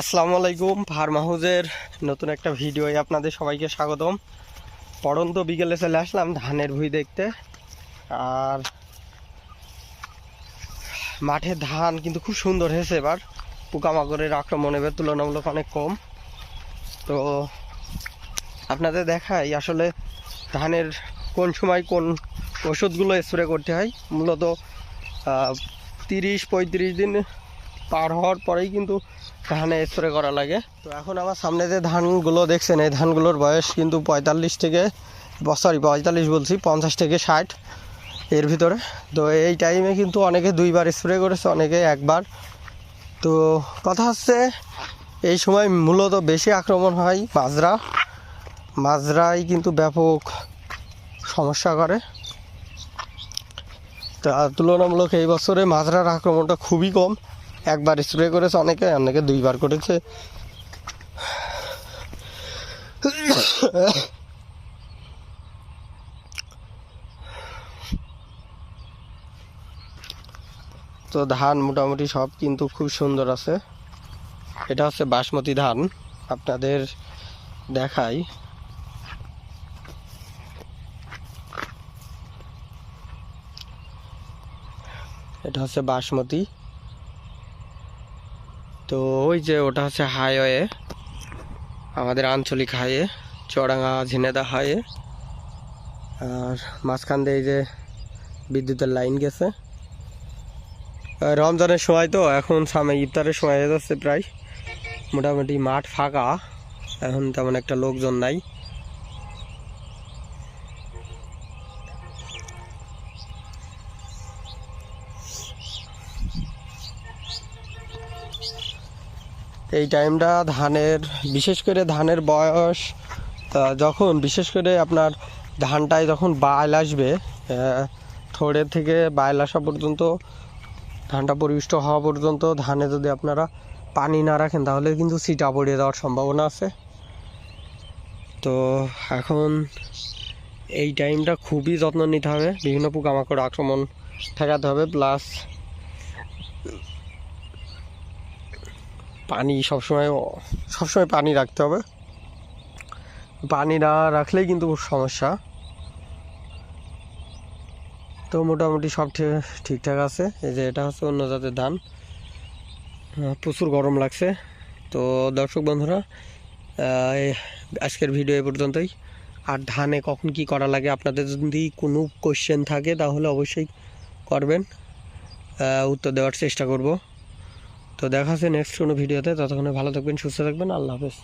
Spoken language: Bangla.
আসসালামু আলাইকুম ফার্ম হাউসের নতুন একটা ভিডিওয়ে আপনাদের সবাইকে স্বাগতম। পড়ন্ত বিকেলে চলে আসলাম ধানের ভুঁই দেখতে। আর মাঠে ধান কিন্তু খুব সুন্দর হয়েছে এবার। পোকামাকড়ের আক্রমণ এবার তুলনামূলক অনেক কম। তো আপনাদের দেখাই আসলে ধানের কোন সময় কোন ওষুধগুলো স্প্রে করতে হয়। মূলত তিরিশ পঁয়ত্রিশ দিন পার হওয়ার পরেই কিন্তু ধানে স্প্রে করা লাগে। তো এখন আমার সামনে যে ধানগুলো দেখছেন, এই ধানগুলোর বয়স কিন্তু পঁয়তাল্লিশ থেকে সরি পঁয়তাল্লিশ বলছি, পঞ্চাশ থেকে ষাট এর ভিতরে। তো এই টাইমে কিন্তু অনেকে দুইবার স্প্রে করেছে, অনেকে একবার। তো কথা হচ্ছে, এই সময় মূলত বেশি আক্রমণ হয় মাজরা। মাজরাই কিন্তু ব্যাপক সমস্যা করে। তা তুলনামূলক এই বছরে মাজরার আক্রমণটা খুবই কম। একবার স্প্রে করেছে অনেকে অনেকে দুইবার করেছে। তো ধান মোটামুটি সব কিন্তু খুব সুন্দর আছে। এটা হচ্ছে বাসমতি ধান, আপনাদের দেখাই। এটা হচ্ছে বাসমতি। তো ওই যে ওটা হচ্ছে হাইওয়ে আমাদের আঞ্চলিক হাইওয়ে চড়াঙ্গা ঝিনেদা হাইওয়ে আর মাঝখান দিয়ে এই যে বিদ্যুতের লাইন গেছে। রমজানের সময় তো এখন সামনে ইফতারের সময় হয়ে যাচ্ছে প্রায়। মোটামুটি মাঠ ফাঁকা, এখন তেমন একটা লোকজন নাই। এই টাইমটা ধানের, বিশেষ করে ধানের বয়স যখন, বিশেষ করে আপনার ধানটায় যখন বাইল আসবে থোড়ের থেকে বাইল আসা পর্যন্ত, ধানটা পরিপুষ্ট হওয়া পর্যন্ত, ধানে যদি আপনারা পানি না রাখেন, তাহলে কিন্তু সিটা পড়িয়ে দেওয়ার সম্ভাবনা আছে। তো এখন এই টাইমটা খুবই যত্ন নিতে হবে, বিভিন্ন পোকামাকড় আক্রমণ ঠেকাতে হবে, প্লাস পানি সবসময় সবসময় পানি রাখতে হবে। পানি না রাখলেই কিন্তু সমস্যা। তো মোটামুটি সব ঠিকঠাক আছে। এই যে এটা হচ্ছে অন্য জাতের ধান। প্রচুর গরম লাগছে। তো দর্শক বন্ধুরা আজকের ভিডিও এ পর্যন্তই। আর ধানে কখন কি করা লাগে, আপনাদের যদি কোনো কোশ্চেন থাকে, তাহলে অবশ্যই করবেন। উত্তর দেওয়ার চেষ্টা করব। তো দেখা হচ্ছে নেক্সট কোনো ভিডিওতে ততক্ষণে ভালো থাকবেন সুস্থ থাকবেন। আল্লাহ হাফেজ।